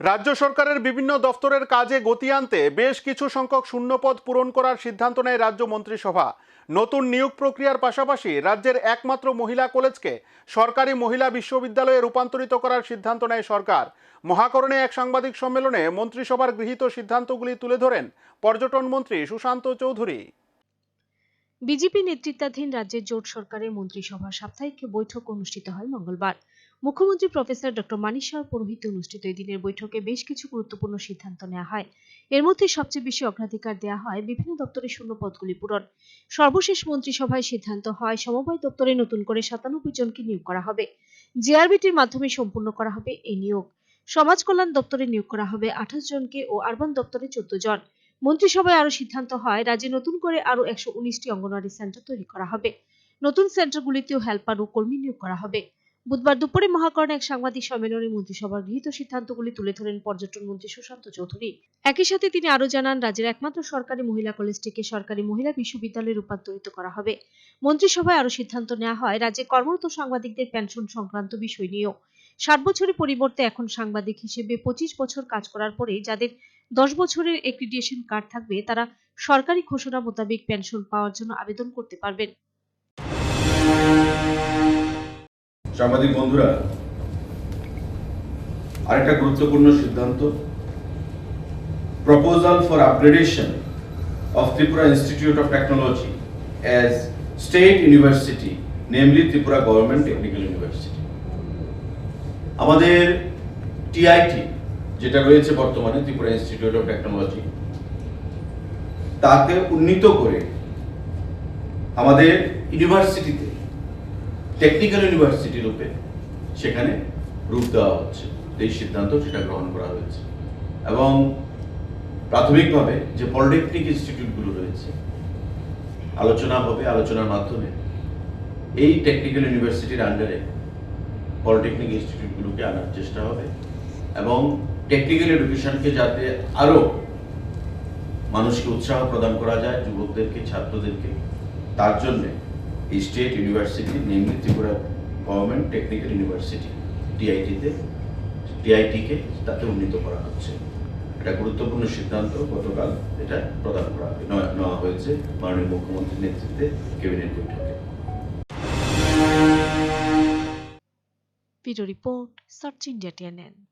রাজ্য সরকারের বিভিন্ন দফতরের কাজে গতি আনতে বেশ কিছু সংখ্যক শূন্যপদ পূরণ করার সিদ্ধান্ত নেয় রাজ্য মন্ত্রিসভা। নতুন নিয়োগ প্রক্রিয়ার পাশাপাশি রাজ্যের একমাত্র মহিলা কলেজকে সরকারি মহিলা বিশ্ববিদ্যালয়ে রূপান্তরিত করার সিদ্ধান্ত নেয় সরকার। মহাকরণে এক সাংবাদিক সম্মেলনে মন্ত্রিসভার গৃহীত সিদ্ধান্তগুলি তুলে ধরেন পর্যটন মন্ত্রী সুশান্ত চৌধুরী। বিজেপি নেতৃত্বাধীন রাজ্যের জোট সরকারের মন্ত্রিসভার সাপ্তাহিক বৈঠক অনুষ্ঠিত হয় মঙ্গলবার। মুখ্যমন্ত্রী প্রফেসর ডক্টর মানিক শাহর পৌরোহিত্যে অনুষ্ঠিত এই দিনের বৈঠকে বেশ কিছু গুরুত্বপূর্ণ সিদ্ধান্ত নেওয়া হয়। এর মধ্যে সবচেয়ে বেশি অগ্রাধিকার দেওয়া হয় বিভিন্ন দপ্তরের শূন্য পদগুলি পূরণ। সর্বশেষ মন্ত্রিসভায় সিদ্ধান্ত হয়, সমবায় দপ্তরে নতুন করে সাতানব্বই জনকে নিয়োগ করা হবে। জেআরবিটির মাধ্যমে সম্পূর্ণ করা হবে এই নিয়োগ। সমাজ কল্যাণ দপ্তরে নিয়োগ করা হবে আঠাশ জনকে ও আরবান দপ্তরে চোদ্দ জন। মন্ত্রিসভায় আরও সিদ্ধান্ত হয়, রাজ্যে নতুন করে আরও একশো উনিশটি অঙ্গনওয়াড়ি সেন্টার তৈরি করা হবে। নতুন সেন্টারগুলিতেও হেল্পার ও কর্মী নিয়োগ করা হবে। বুধবার দুপুরে মহাকরণে এক সাংবাদিক সম্মেলনে মন্ত্রিসভার গৃহীত সিদ্ধান্তগুলি তুলে ধরেন পর্যটন মন্ত্রী সুশান্ত চৌধুরী। একই সাথে তিনি আরও জানান, রাজ্যের একমাত্র সরকারি মহিলা কলেজটিকে সরকারি মহিলা বিশ্ববিদ্যালয়ে রূপান্তরিত করা হবে। মন্ত্রিসভায় আরও সিদ্ধান্ত নেওয়া হয়, রাজ্যে কর্মরত সাংবাদিকদের পেনশন সংক্রান্ত বিষয় নিয়েও। ষাট বছরের পরিবর্তে এখন সাংবাদিক হিসেবে পঁচিশ বছর কাজ করার পরে যাদের দশ বছরের এক্রিডিয়েশন কার্ড থাকবে, তারা সরকারি ঘোষণা মোতাবেক পেনশন পাওয়ার জন্য আবেদন করতে পারবেন। সাংবাদিক বন্ধুরা, আরেকটা গুরুত্বপূর্ণ সিদ্ধান্ত proposal for upgradation of Tripura institute of technology as state university namely Tripura government technical university আমাদের টিআইটি যেটা রয়েছে বর্তমানে ত্রিপুরা ইনস্টিটিউট অফ টেকনোলজি তাকে উন্নীত করে আমাদের ইউনিভার্সিটিতে টেকনিক্যাল ইউনিভার্সিটি রূপে সেখানে রূপ দেওয়া হচ্ছে। এই সিদ্ধান্ত সেটা গ্রহণ করা হয়েছে। এবং প্রাথমিকভাবে যে পলিটেকনিক ইনস্টিটিউটগুলো রয়েছে, আলোচনা হবে আলোচনার মাধ্যমে, এই টেকনিক্যাল ইউনিভার্সিটির আন্ডারে পলিটেকনিক ইনস্টিটিউটগুলোকে আনার চেষ্টা হবে এবং টেকনিক্যাল এডুকেশনকে যাতে আরও মানুষকে উৎসাহ প্রদান করা যায়, যুবকদেরকে, ছাত্রদেরকে, তার জন্যে state university namely Tripura government technical university. টিআইটিতে টিআইটিকে তাতে উন্নীত করা হচ্ছে। এটা গুরুত্বপূর্ণ সিদ্ধান্ত গতকাল এটা প্রদান করা নেওয়া- হয়েছে মাননীয় মুখ্যমন্ত্রীর নেতৃত্বে ক্যাবিনেট বৈঠকে। Video report, search India TNN.